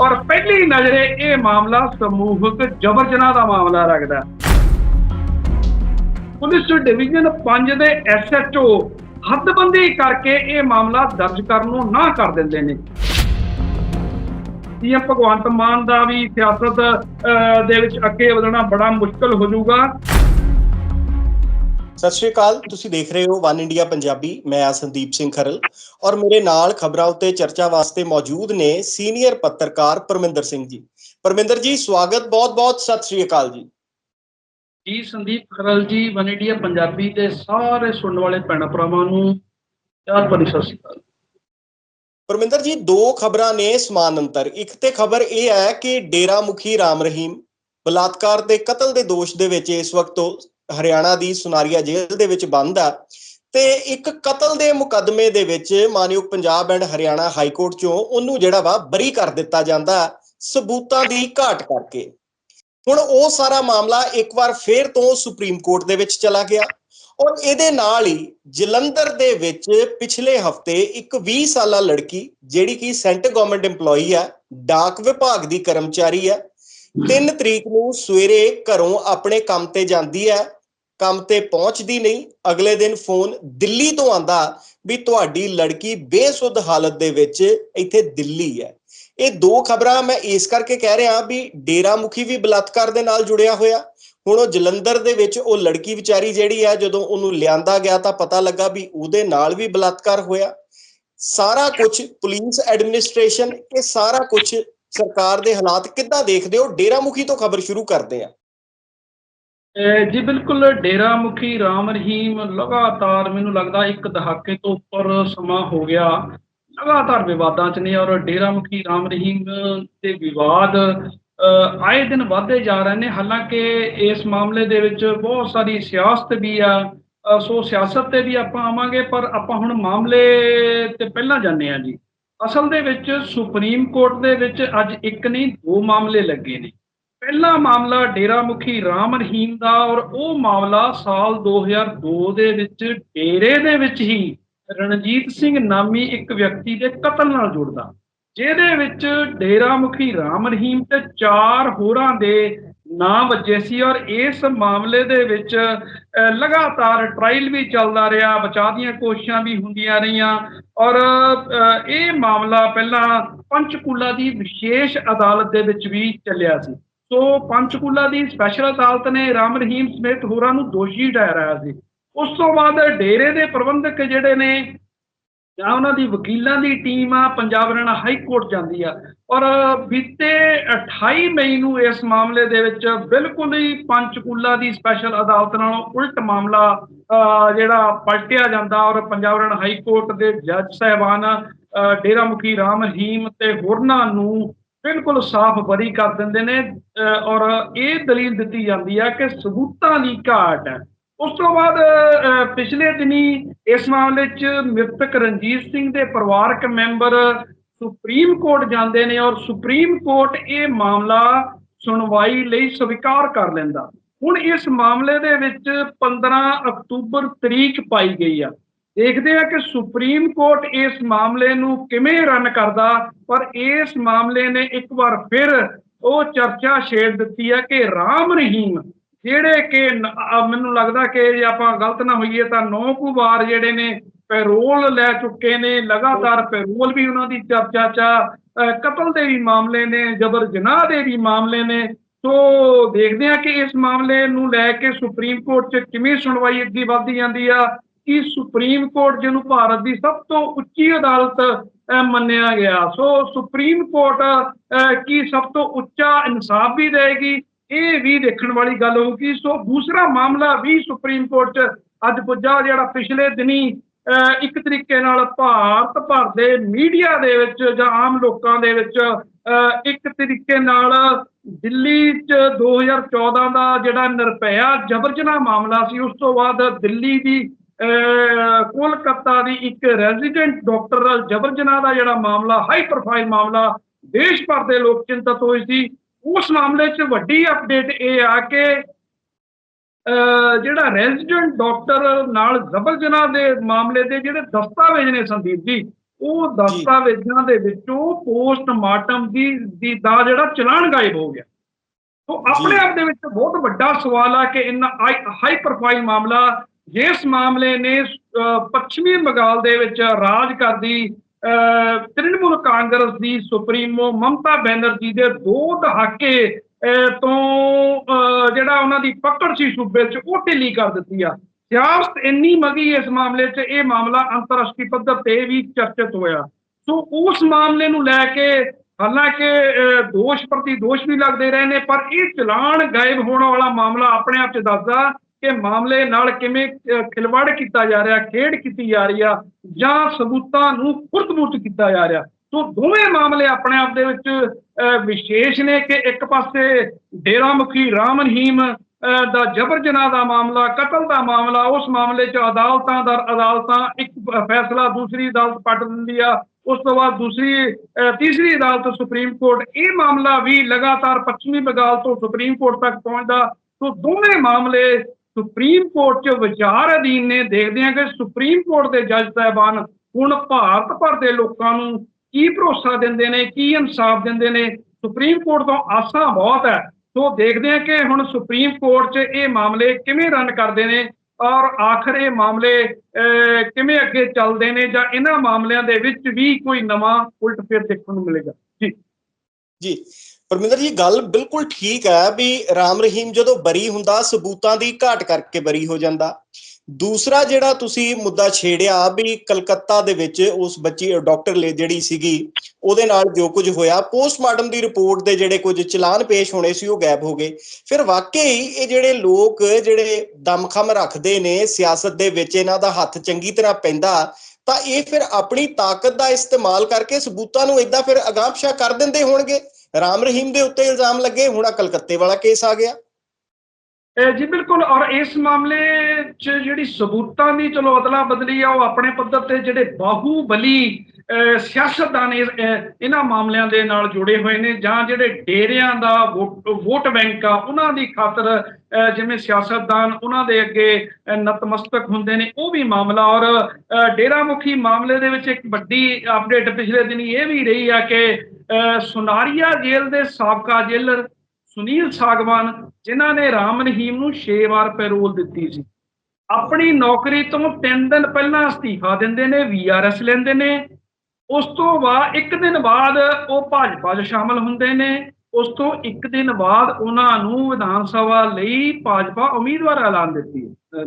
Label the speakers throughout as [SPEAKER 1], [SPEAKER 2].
[SPEAKER 1] ਔਰ ਪਹਿਲੀ ਨਜ਼ਰੇ ਇਹ ਮਾਮਲਾ ਸਮੂਹਕ ਜਬਰ ਜਨਾਹ ਦਾ ਮਾਮਲਾ ਲੱਗਦਾ ਪੁਲਿਸ ਡਿਵੀਜ਼ਨ 5 ਦੇ ਐਸਐਚਓ ਹੱਦਬੰਦੀ ਕਰਕੇ ਇਹ ਮਾਮਲਾ ਦਰਜ ਕਰਨ ਨੂੰ ਨਾ ਕਰ ਦਿੰਦੇ ਨੇ। ਸੀਐਮ ਭਗਵੰਤ ਮਾਨ ਦਾ ਵੀ ਸਿਆਸਤ ਅਹ, ਦੇ ਵਿੱਚ ਅੱਗੇ ਵਧਣਾ ਬੜਾ ਮੁਸ਼ਕਲ ਹੋ ਜਾਊਗਾ।
[SPEAKER 2] ਸਤਿ ਸ਼੍ਰੀ ਅਕਾਲ ਤੁਸੀਂ ਦੇਖ ਰਹੇ ਹੋ ਵਨ ਇੰਡੀਆ ਪੰਜਾਬੀ ਮੈਂ ਆ ਸੰਦੀਪ ਸਿੰਘ ਖਰਲ ਔਰ ਮੇਰੇ ਨਾਲ ਖਬਰਾਂ ਉੱਤੇ ਚਰਚਾ ਵਾਸਤੇ ਮੌਜੂਦ ਨੇ ਸੀਨੀਅਰ ਪੱਤਰਕਾਰ ਪਰਮਿੰਦਰ ਸਿੰਘ ਜੀ। ਪਰਮਿੰਦਰ ਜੀ ਸਵਾਗਤ ਬਹੁਤ-ਬਹੁਤ ਸਤਿ ਸ਼੍ਰੀ ਅਕਾਲ ਜੀ।
[SPEAKER 1] ਜੀ ਸੰਦੀਪ ਖਰਲ ਜੀ ਵਨ ਇੰਡੀਆ ਪੰਜਾਬੀ ਦੇ ਸਾਰੇ ਸੁਣਨ ਵਾਲੇ ਭੈਣ ਭਰਾਵਾਂ ਨੂੰ ਪਿਆਰ ਭਰੀ ਸਤਿ ਸ਼੍ਰੀ ਅਕਾਲ।
[SPEAKER 2] ਪਰਮਿੰਦਰ ਜੀ ਦੋ ਖਬਰਾਂ ਨੇ ਸਮਾਨ ਅੰਤਰ ਇੱਕ ਤੇ ਖਬਰ ਇਹ ਹੈ ਕਿ ਡੇਰਾ ਮੁਖੀ ਰਾਮ ਰਹੀਮ ਬਲਾਤਕਾਰ ਤੇ ਕਤਲ ਦੇ ਦੋਸ਼ ਦੇ ਵਿੱਚ ਇਸ ਵਕਤ ਹਰਿਆਣਾ ਦੀ ਸੁਨਾਰੀਆ ਜੇਲ੍ਹ ਦੇ ਵਿੱਚ ਬੰਦ ਆ। ਤੇ ਇੱਕ ਕਤਲ ਦੇ ਮੁਕੱਦਮੇ ਦੇ ਵਿੱਚ ਮਾਨਯੋਗ Punjab and Haryana high court ਚੋਂ ਉਹਨੂੰ ਜਿਹੜਾ ਵਾ ਬਰੀ ਕਰ ਦਿੱਤਾ ਜਾਂਦਾ ਸਬੂਤਾਂ ਦੀ ਘਾਟ ਕਰਕੇ। ਹੁਣ ਉਹ ਸਾਰਾ ਮਾਮਲਾ ਇੱਕ ਵਾਰ ਫੇਰ ਤੋਂ ਸੁਪਰੀਮ ਕੋਰਟ ਦੇ ਵਿੱਚ ਚਲਾ ਗਿਆ ਔਰ ਇਹਦੇ ਨਾਲ ਹੀ ਜਲੰਧਰ ਦੇ ਵਿੱਚ ਪਿਛਲੇ ਹਫ਼ਤੇ ਇੱਕ 20 ਸਾਲਾ ਲੜਕੀ ਜਿਹੜੀ ਕਿ ਸੈਂਟਰ ਗਵਰਨਮੈਂਟ EMPLOYE ਹੈ ਡਾਕ ਵਿਭਾਗ ਦੀ ਕਰਮਚਾਰੀ ਹੈ 3 ਤਰੀਕ ਨੂੰ ਸਵੇਰੇ ਘਰੋਂ ਆਪਣੇ ਕੰਮ ਤੇ ਜਾਂਦੀ ਹੈ, ਕੰਮ ਤੇ ਪਹੁੰਚਦੀ ਨਹੀਂ, ਅਗਲੇ ਦਿਨ ਫੋਨ ਦਿੱਲੀ ਤੋਂ ਆਂਦਾ ਵੀ ਤੁਹਾਡੀ ਲੜਕੀ ਬੇਸੁੱਧ ਹਾਲਤ ਦੇ ਵਿੱਚ ਇੱਥੇ ਦਿੱਲੀ ਹੈ। ਇਹ ਦੋ ਖਬਰਾਂ ਮੈਂ ਇਸ ਕਰਕੇ ਕਹਿ ਰਿਹਾ ਵੀ ਡੇਰਾ ਮੁਖੀ ਵੀ ਬਲਾਤਕਾਰ ਦੇ ਨਾਲ ਜੁੜਿਆ ਹੋਇਆ। ਹੁਣ ਉਹ ਜਲੰਧਰ ਦੇ ਵਿੱਚ ਉਹ ਲੜਕੀ ਵਿਚਾਰੀ ਜਿਹੜੀ ਹੈ, ਜਦੋਂ ਉਹਨੂੰ ਲਿਆਂਦਾ ਗਿਆ ਤਾਂ ਪਤਾ ਲੱਗਾ ਵੀ ਉਹਦੇ ਨਾਲ ਵੀ ਬਲਾਤਕਾਰ ਹੋਇਆ। ਸਾਰਾ ਕੁਝ ਪੁਲਿਸ ਐਡਮਿਨਿਸਟ੍ਰੇਸ਼ਨ ਇਹ ਸਾਰਾ ਕੁਝ ਸਰਕਾਰ ਦੇ ਹਾਲਾਤ ਕਿੱਦਾਂ ਦੇਖਦੇ ਹੋ? ਡੇਰਾ ਮੁਖੀ ਤੋਂ ਖਬਰ ਸ਼ੁਰੂ ਕਰਦੇ ਆ
[SPEAKER 1] ਜੀ, ਬਿਲਕੁਲ ਡੇਰਾ ਮੁਖੀ ਰਾਮ ਰਹੀਮ ਲਗਾਤਾਰ ਮੈਨੂੰ ਲੱਗਦਾ ਇੱਕ ਦਹਾਕੇ ਤੋਂ ਉੱਪਰ ਸਮਾਂ ਹੋ ਗਿਆ। ਲਗਾਤਾਰ ਵਿਵਾਦਾਂ 'ਚ ਨੇ ਔਰ ਡੇਰਾ ਮੁਖੀ ਰਾਮ ਰਹੀਮ ਦੇ ਵਿਵਾਦ ਆਏ ਦਿਨ ਵਧਦੇ ਜਾ ਰਹੇ ਨੇ। ਹਾਲਾਂਕਿ ਇਸ ਮਾਮਲੇ ਦੇ ਵਿੱਚ ਬਹੁਤ ਸਾਰੀ ਸਿਆਸਤ ਵੀ ਆ। ਸੋ ਸਿਆਸਤ ਤੇ ਵੀ ਆਪਾਂ ਆਵਾਂਗੇ, ਪਰ ਆਪਾਂ ਹੁਣ ਮਾਮਲੇ ਤੇ ਪਹਿਲਾਂ ਜਾਂਦੇ ਆ ਜੀ। ਅਸਲ ਦੇ ਵਿੱਚ ਸੁਪਰੀਮ ਕੋਰਟ ਦੇ ਵਿੱਚ ਅੱਜ ਇੱਕ ਨਹੀਂ, ਦੋ ਮਾਮਲੇ ਲੱਗੇ ਨੇ। ਪਹਿਲਾ ਮਾਮਲਾ ਡੇਰਾ ਮੁਖੀ ਰਾਮ ਰਹੀਮ ਦਾ ਔਰ ਉਹ ਮਾਮਲਾ ਸਾਲ 2002 ਦੇ ਵਿੱਚ ਡੇਰੇ ਦੇ ਵਿੱਚ ਹੀ ਰਣਜੀਤ ਸਿੰਘ ਨਾਮੀ ਇੱਕ ਵਿਅਕਤੀ ਦੇ ਕਤਲ ਨਾਲ ਜੁੜਦਾ। ਜਿਹਦੇ ਵਿੱਚ ਡੇਰਾ ਮੁਖੀ ਰਾਮ ਰਹੀਮ ਤੇ ਚਾਰ ਹੋਰਾਂ ਦੇ ਨਾਂ ਵੱਜੇ ਸੀ ਔਰ ਇਸ ਮਾਮਲੇ ਦੇ ਵਿੱਚ ਲਗਾਤਾਰ ਟ੍ਰਾਇਲ ਵੀ ਚੱਲਦਾ ਰਿਹਾ, ਬਚਾਅ ਦੀਆਂ ਕੋਸ਼ਿਸ਼ਾਂ ਵੀ ਹੁੰਦੀਆਂ ਰਹੀਆਂ ਔਰ ਇਹ ਮਾਮਲਾ ਪਹਿਲਾਂ ਪੰਚਕੂਲਾ ਦੀ ਵਿਸ਼ੇਸ਼ ਅਦਾਲਤ ਦੇ ਵਿੱਚ ਵੀ ਚੱਲਿਆ ਸੀ। ਸੋ ਪੰਚਕੂਲਾ ਦੀ ਸਪੈਸ਼ਲ ਅਦਾਲਤ ਨੇ ਰਾਮ ਰਹੀਮ ਸਮੇਤ ਹੋਰਾਂ ਨੂੰ ਦੋਸ਼ੀ ਠਹਿਰਾਇਆ ਸੀ। ਉਸ ਤੋਂ ਬਾਅਦ ਡੇਰੇ ਦੇ ਪ੍ਰਬੰਧਕ ਜਿਹੜੇ ਨੇ ਜਾਂ ਉਹਨਾਂ ਦੀ ਵਕੀਲਾਂ ਦੀ ਟੀਮ ਆ, ਪੰਜਾਬ ਹਰਿਆਣਾ ਹਾਈ ਕੋਰਟ ਜਾਂਦੀ ਆ ਔਰ ਬੀਤੇ 28 ਮਈ ਨੂੰ ਇਸ ਮਾਮਲੇ ਦੇ ਵਿੱਚ ਬਿਲਕੁਲ ਹੀ ਪੰਚਕੂਲਾ ਦੀ ਸਪੈਸ਼ਲ ਅਦਾਲਤ ਨਾਲੋਂ ਉਲਟ ਮਾਮਲਾ ਜਿਹੜਾ ਪਲਟਿਆ ਜਾਂਦਾ ਔਰ ਪੰਜਾਬ ਹਰਿਆਣਾ ਹਾਈ ਕੋਰਟ ਦੇ ਜੱਜ ਸਾਹਿਬਾਨ ਡੇਰਾ ਮੁਖੀ ਰਾਮ ਰਹੀਮ ਤੇ ਹੋਰਨਾਂ ਨੂੰ ਬਿਲਕੁਲ ਸਾਫ਼ ਬਰੀ ਕਰ ਦਿੰਦੇ ਨੇ ਅਹ, ਔਰ ਇਹ ਦਲੀਲ ਦਿੱਤੀ ਜਾਂਦੀ ਹੈ ਕਿ ਸਬੂਤਾਂ ਦੀ ਘਾਟ ਹੈ। ਉਸ ਤੋਂ ਬਾਅਦ ਪਿਛਲੇ ਦਿਨੀ ਇਸ ਮਾਮਲੇ 'ਚ ਮ੍ਰਿਤਕ ਰਣਜੀਤ ਸਿੰਘ ਦੇ ਪਰਿਵਾਰਕ ਮੈਂਬਰ ਸੁਪਰੀਮ ਕੋਰਟ ਜਾਂਦੇ ਨੇ ਔਰ ਸੁਪਰੀਮ ਕੋਰਟ ਇਹ ਮਾਮਲਾ ਸੁਣਵਾਈ ਲਈ ਸਵੀਕਾਰ ਕਰ ਲੈਂਦਾ। ਹੁਣ ਇਸ ਮਾਮਲੇ ਦੇ ਵਿੱਚ 15 ਅਕਤੂਬਰ ਤਰੀਕ ਪਾਈ ਗਈ ਆ। ਦੇਖਦੇ ਆ ਕਿ ਸੁਪਰੀਮ ਕੋਰਟ ਇਸ ਮਾਮਲੇ ਨੂੰ ਕਿਵੇਂ ਰਨ ਕਰਦਾ, ਪਰ ਇਸ ਮਾਮਲੇ ਨੇ ਇੱਕ ਵਾਰ ਫਿਰ ਉਹ ਚਰਚਾ ਛੇੜ ਦਿੱਤੀ ਹੈ ਕਿ ਰਾਮ ਰਹੀਮ, ਜਿਹੜੇ ਕਿ ਮੈਨੂੰ ਲੱਗਦਾ ਕਿ ਜੇ ਆਪਾਂ ਗਲਤ ਨਾ ਹੋਈਏ ਤਾਂ ਨੌ ਕੁ ਵਾਰ ਜਿਹੜੇ ਨੇ ਪੈਰੋਲ ਲੈ ਚੁੱਕੇ ਨੇ ਲਗਾਤਾਰ ਪੈਰੋਲ ਵੀ ਉਹਨਾਂ ਦੀ ਚਰਚਾ ਚ ਕਤਲ ਦੇ ਵੀ ਮਾਮਲੇ ਨੇ ਜਬਰ ਜਨਾਹ ਦੇ ਵੀ ਮਾਮਲੇ ਨੇ। ਸੋ ਦੇਖਦੇ ਆ ਕਿ ਇਸ ਮਾਮਲੇ ਨੂੰ ਲੈ ਕੇ ਸੁਪਰੀਮ ਕੋਰਟ 'ਚ ਕਿਵੇਂ ਸੁਣਵਾਈ ਅੱਗੇ ਵੱਧਦੀ ਜਾਂਦੀ ਆ ਕਿ ਸੁਪਰੀਮ ਕੋਰਟ ਜਿਹਨੂੰ ਭਾਰਤ ਦੀ ਸਭ ਤੋਂ ਉੱਚੀ ਅਦਾਲਤ ਮੰਨਿਆ ਗਿਆ। ਸੋ ਸੁਪਰੀਮ ਕੋਰਟ ਅ, ਕੀ ਸਭ ਤੋਂ ਉੱਚਾ ਇਨਸਾਫ ਵੀ ਦੇਗੀ ਇਹ ਵੀ ਦੇਖਣ ਵਾਲੀ ਗੱਲ ਹੋਊਗੀ। ਸੋ ਦੂਸਰਾ ਮਾਮਲਾ ਵੀ ਸੁਪਰੀਮ ਕੋਰਟ 'ਚ ਅੱਜ ਪੁੱਜਾ ਜਿਹੜਾ ਪਿਛਲੇ ਦਿਨੀ ਇੱਕ ਤਰੀਕੇ ਨਾਲ ਭਾਰਤ ਭਰ ਦੇ ਮੀਡੀਆ ਦੇ ਵਿੱਚ ਜਾਂ ਆਮ ਲੋਕਾਂ ਦੇ ਵਿੱਚ ਅਹ, ਇੱਕ ਤਰੀਕੇ ਨਾਲ ਦਿੱਲੀ 'ਚ 2014 ਦਾ ਜਿਹੜਾ ਨਿਰਭਇਆ ਜਬਰਜਨਾ ਮਾਮਲਾ ਸੀ ਉਸ ਤੋਂ ਬਾਅਦ ਦਿੱਲੀ ਦੀ ਅਹ, ਕੋਲਕਾਤਾ ਦੀ ਇੱਕ ਰੈਜ਼ੀਡੈਂਟ ਡਾਕਟਰ ਜਬਰਜਨਾ ਦਾ ਜਿਹੜਾ ਮਾਮਲਾ ਹਾਈ ਪ੍ਰੋਫਾਈਲ ਮਾਮਲਾ ਦੇਸ਼ ਭਰ ਦੇ ਲੋਕ ਚਿੰਤਤ ਹੋਏ ਸੀ ਉਸ ਮਾਮਲੇ 'ਚ ਵੱਡੀ ਅਪਡੇਟ ਇਹ ਆ ਕਿ ਜਿਹੜਾ ਰੈਜ਼ੀਡੈਂਟ ਡਾਕਟਰ ਨਾਲ ਜ਼ਬਰ ਜਨਾਹ ਦੇ ਮਾਮਲੇ ਦੇ ਜਿਹੜੇ ਦਸਤਾਵੇਜ਼ ਨੇ ਸੰਦੀਪ ਜੀ ਉਹ ਦਸਤਾਵੇਜ਼ਾਂ ਦੇ ਵਿੱਚੋਂ ਪੋਸਟਮਾਰਟਮ ਦੀ ਦੀ ਦਾ ਜਿਹੜਾ ਚਲਾਨ ਗਾਇਬ ਹੋ ਗਿਆ ਸੋ ਆਪਣੇ। ਆਪ ਦੇ ਵਿੱਚ ਬਹੁਤ ਵੱਡਾ ਸਵਾਲ ਆ ਕਿ ਇੰਨਾ ਹਾਈ ਪ੍ਰੋਫਾਈਲ ਮਾਮਲਾ ਜਿਸ ਮਾਮਲੇ ਨੇ ਪੱਛਮੀ ਬੰਗਾਲ ਦੇ ਵਿੱਚ ਰਾਜ ਕਰਦੀ ਤ੍ਰਿਣਮੂਲ ਕਾਂਗਰਸ ਦੀ ਸੁਪਰੀਮੋ ਮਮਤਾ ਬੈਨਰਜੀ ਦੇ ਦੋ ਦਹਾਕੇ ਤੋਂ ਅਹ, ਜਿਹੜਾ ਉਹਨਾਂ ਦੀ ਪਕੜ ਸੀ ਸੂਬੇ 'ਚ ਉਹ ਢਿੱਲੀ ਕਰ ਦਿੱਤੀ ਆ। ਸਿਆਸਤ ਇੰਨੀ ਮਗੀ ਇਸ ਮਾਮਲੇ 'ਚ ਇਹ ਮਾਮਲਾ ਅੰਤਰਰਾਸ਼ਟਰੀ ਪੱਧਰ ਤੇ ਵੀ ਚਰਚਿਤ ਹੋਇਆ। ਸੋ ਉਸ ਮਾਮਲੇ ਨੂੰ ਲੈ ਕੇ ਹਾਲਾਂਕਿ ਦੋਸ਼ ਪ੍ਰਤੀ ਦੋਸ਼ ਵੀ ਲੱਗਦੇ ਰਹੇ ਨੇ ਪਰ ਇਹ ਚਲਾਨ ਗਾਇਬ ਹੋਣ ਵਾਲਾ ਮਾਮਲਾ ਆਪਣੇ ਆਪ 'ਚ ਦੱਸਦਾ ਕਿ ਮਾਮਲੇ ਨਾਲ ਕਿਵੇਂ ਖਿਲਵਾੜ ਕੀਤਾ ਜਾ ਰਿਹਾ ਖੇਡ ਕੀਤੀ ਜਾ ਰਹੀ ਆ ਜਾਂ ਸਬੂਤਾਂ ਨੂੰ ਖੁਰਦ-ਬੁਰਦ ਕੀਤਾ ਜਾ ਰਿਹਾ। ਸੋ ਦੋਵੇਂ ਮਾਮਲੇ ਆਪਣੇ ਆਪ ਦੇ ਵਿੱਚ ਵਿਸ਼ੇਸ਼ ਨੇ ਕਿ ਇੱਕ ਪਾਸੇ ਡੇਰਾ ਮੁਖੀ ਰਾਮ ਰਹੀਮ ਦਾ ਜਬਰ ਜਨਾਹ ਦਾ ਮਾਮਲਾ, ਕਤਲ ਦਾ ਮਾਮਲਾ, ਉਸ ਮਾਮਲੇ 'ਚ ਅਦਾਲਤਾਂ ਦਰ ਅਦਾਲਤਾਂ ਇੱਕ ਫੈਸਲਾ, ਦੂਸਰੀ ਅਦਾਲਤ ਪੱਟ ਦਿੰਦੀ ਆ, ਉਸ ਤੋਂ ਬਾਅਦ ਦੂਸਰੀ ਤੀਸਰੀ ਅਦਾਲਤ ਸੁਪਰੀਮ ਕੋਰਟ, ਇਹ ਮਾਮਲਾ ਵੀ ਲਗਾਤਾਰ ਪੱਛਮੀ ਬੰਗਾਲ ਤੋਂ ਸੁਪਰੀਮ ਕੋਰਟ ਤੱਕ ਪਹੁੰਚਦਾ। ਸੋ ਦੋਵੇਂ ਮਾਮਲੇ ਸੁਪਰੀਮ ਕੋਰਟ 'ਚ ਵਿਚਾਰ ਅਧੀਨ ਨੇ, ਦੇਖਦੇ ਹਾਂ ਕਿ ਸੁਪਰੀਮ ਕੋਰਟ ਦੇ ਜੱਜ ਸਾਹਿਬਾਨ ਹੁਣ ਭਾਰਤ ਭਰ ਦੇ ਲੋਕਾਂ ਨੂੰ ਕੀ ਭਰੋਸਾ ਦਿੰਦੇ ਨੇ, ਕੀ ਇਨਸਾਫ ਦਿੰਦੇ ਨੇ? ਸੁਪਰੀਮ ਕੋਰਟ ਤੋਂ ਆਸਾਂ ਬਹੁਤ ਹੈ। ਸੋ ਦੇਖਦੇ ਹਾਂ ਕਿ ਹੁਣ ਸੁਪਰੀਮ ਕੋਰਟ 'ਚ ਇਹ ਮਾਮਲੇ ਕਿਵੇਂ ਰਨ ਕਰਦੇ ਨੇ ਔਰ ਆਖਰ ਇਹ ਮਾਮਲੇ ਕਿਵੇਂ ਅੱਗੇ ਚੱਲਦੇ ਨੇ ਜਾਂ ਇਹਨਾਂ ਮਾਮਲਿਆਂ ਦੇ ਵਿੱਚ ਵੀ ਕੋਈ ਨਵਾਂ ਉਲਟ ਫੇਰ ਦੇਖਣ ਨੂੰ ਮਿਲੇਗਾ। ਜੀ।
[SPEAKER 2] ਜੀ। ਪਰਮਿੰਦਰ ਜੀ, ਗੱਲ ਬਿਲਕੁਲ ਠੀਕ ਹੈ ਵੀ ਰਾਮ ਰਹੀਮ ਜਦੋਂ ਬਰੀ ਹੁੰਦਾ, ਸਬੂਤਾਂ ਦੀ ਘਾਟ ਕਰਕੇ ਬਰੀ ਹੋ ਜਾਂਦਾ। ਦੂਸਰਾ ਜਿਹੜਾ ਤੁਸੀਂ ਮੁੱਦਾ ਛੇੜਿਆ ਵੀ ਕਲਕੱਤਾ ਦੇ ਵਿੱਚ ਉਸ ਬੱਚੀ ਡਾਕਟਰ ਲੈ ਜਿਹੜੀ ਸੀਗੀ, ਉਹਦੇ ਨਾਲ ਜੋ ਕੁਝ ਹੋਇਆ, ਪੋਸਟਮਾਰਟਮ ਦੀ ਰਿਪੋਰਟ ਦੇ ਜਿਹੜੇ ਕੁਝ ਚਲਾਨ ਪੇਸ਼ ਹੋਣੇ ਸੀ, ਉਹ ਗਾਇਬ ਹੋ ਗਏ। ਫਿਰ ਵਾਕਈ ਇਹ ਜਿਹੜੇ ਲੋਕ ਜਿਹੜੇ ਦਮਖਮ ਰੱਖਦੇ ਨੇ ਸਿਆਸਤ ਦੇ ਵਿੱਚ, ਇਹਨਾਂ ਦਾ ਹੱਥ ਚੰਗੀ ਤਰ੍ਹਾਂ ਪੈਂਦਾ, ਤਾਂ ਇਹ ਫਿਰ ਆਪਣੀ ਤਾਕਤ ਦਾ ਇਸਤੇਮਾਲ ਕਰਕੇ ਸਬੂਤਾਂ ਨੂੰ ਇਦਾਂ ਫਿਰ ਅਗਾਂਹਪਸ਼ਾ ਕਰ ਦਿੰਦੇ ਹੋਣਗੇ। ਰਾਮ ਰਹੀਮ ਦੇ ਉੱਤੇ ਇਲਜ਼ਾਮ ਲੱਗੇ, ਹੁਣ ਆਹ ਕਲਕੱਤੇ ਵਾਲਾ ਕੇਸ ਆ ਗਿਆ।
[SPEAKER 1] ਜੀ ਬਿਲਕੁਲ, ਔਰ ਇਸ ਮਾਮਲੇ 'ਚ ਜਿਹੜੀ ਸਬੂਤਾਂ ਦੀ ਚਲੋ ਅਦਲਾ ਬਦਲੀ ਆ, ਉਹ ਆਪਣੇ ਪੱਧਰ ਤੇ ਜਿਹੜੇ ਬਾਹੂਬਲੀ ਸਿਆਸਤਦਾਨ ਇਹਨਾਂ ਮਾਮਲਿਆਂ ਦੇ ਨਾਲ ਜੁੜੇ ਹੋਏ ਨੇ, ਜਾਂ ਜਿਹੜੇ ਡੇਰਿਆਂ ਦਾ ਵੋਟ ਵੋਟ ਬੈਂਕ ਆ, ਉਹਨਾਂ ਦੀ ਖਾਤਰ ਜਿਵੇਂ ਸਿਆਸਤਦਾਨ ਉਹਨਾਂ ਦੇ ਅੱਗੇ ਨਤਮਸਤਕ ਹੁੰਦੇ ਨੇ, ਉਹ ਵੀ ਮਾਮਲਾ, ਔਰ ਡੇਰਾ ਮੁਖੀ ਮਾਮਲੇ ਦੇ ਵਿੱਚ ਇੱਕ ਵੱਡੀ ਅਪਡੇਟ ਪਿਛਲੇ ਦਿਨੀ ਇਹ ਵੀ ਰਹੀ ਆ ਕਿ ਅਹ ਸੁਨਾਰੀਆ ਜੇਲ੍ਹ ਦੇ ਸਾਬਕਾ ਜੇਲਰ ਸੁਨੀਲ ਸਾਗਵਾਨ, ਜਿਨ੍ਹਾਂ ਨੇ ਰਾਮ ਰਹੀਮ ਨੂੰ 6 ਵਾਰ ਪੈਰੋਲ ਦਿੱਤੀ ਸੀ। ਆਪਣੀ ਨੌਕਰੀ ਤੋਂ 3 ਦਿਨ ਪਹਿਲਾਂ ਅਸਤੀਫਾ ਦਿੰਦੇ ਨੇ ਵੀਆਰਐਸ ਲੈਂਦੇ ਨੇ। ਉਸ ਤੋਂ ਬਾਅਦ, ਇੱਕ ਦਿਨ ਬਾਅਦ ਉਹ ਭਾਜਪਾ 'ਚ ਸ਼ਾਮਲ ਹੁੰਦੇ ਨੇ। ਉਸ ਤੋਂ ਇੱਕ ਦਿਨ ਬਾਅਦ ਉਹਨਾਂ ਨੂੰ ਵਿਧਾਨ ਸਭਾ ਲਈ ਭਾਜਪਾ ਉਮੀਦਵਾਰ ਐਲਾਨ ਦਿੱਤੀ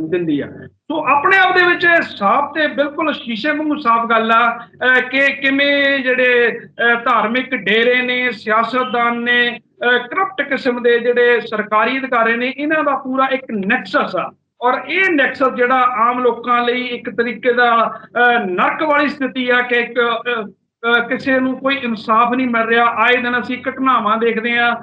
[SPEAKER 1] ਦਿੰਦੀ ਆ। ਸੋ ਆਪਣੇ ਆਪ ਦੇ ਵਿੱਚ ਸਾਫ਼ ਤੇ ਬਿਲਕੁਲ ਸ਼ੀਸ਼ੇ ਵਾਂਗੂ ਸਾਫ਼ ਗੱਲ ਆ ਕਿ ਕਿਵੇਂ ਜਿਹੜੇ ਧਾਰਮਿਕ ਡੇਰੇ ਨੇ, ਸਿਆਸਤਦਾਨ ਨੇ ਕਰਪਟ ਕਿਸਮ ਦੇ ਜਿਹੜੇ ਸਰਕਾਰੀ ਅਧਿਕਾਰੀ ਨੇ ਇਹਨਾਂ ਦਾ ਪੂਰਾ ਇੱਕ ਨੈਕਸਸ ਆ। ਔਰ ਇਹ ਨੈਕਸਸ ਜਿਹੜਾ ਆਮ ਲੋਕਾਂ ਲਈ ਇੱਕ ਤਰੀਕੇ ਦਾ ਨਰਕ ਵਾਲੀ ਸਥਿਤੀ ਆ ਕਿ ਇੱਕ ਕਿਸੇ ਨੂੰ ਕੋਈ ਇਨਸਾਫ ਨਹੀਂ ਮਿਲ ਰਿਹਾ। ਆਏ ਦਿਨ ਅਸੀਂ ਘਟਨਾਵਾਂ ਦੇਖਦੇ ਆ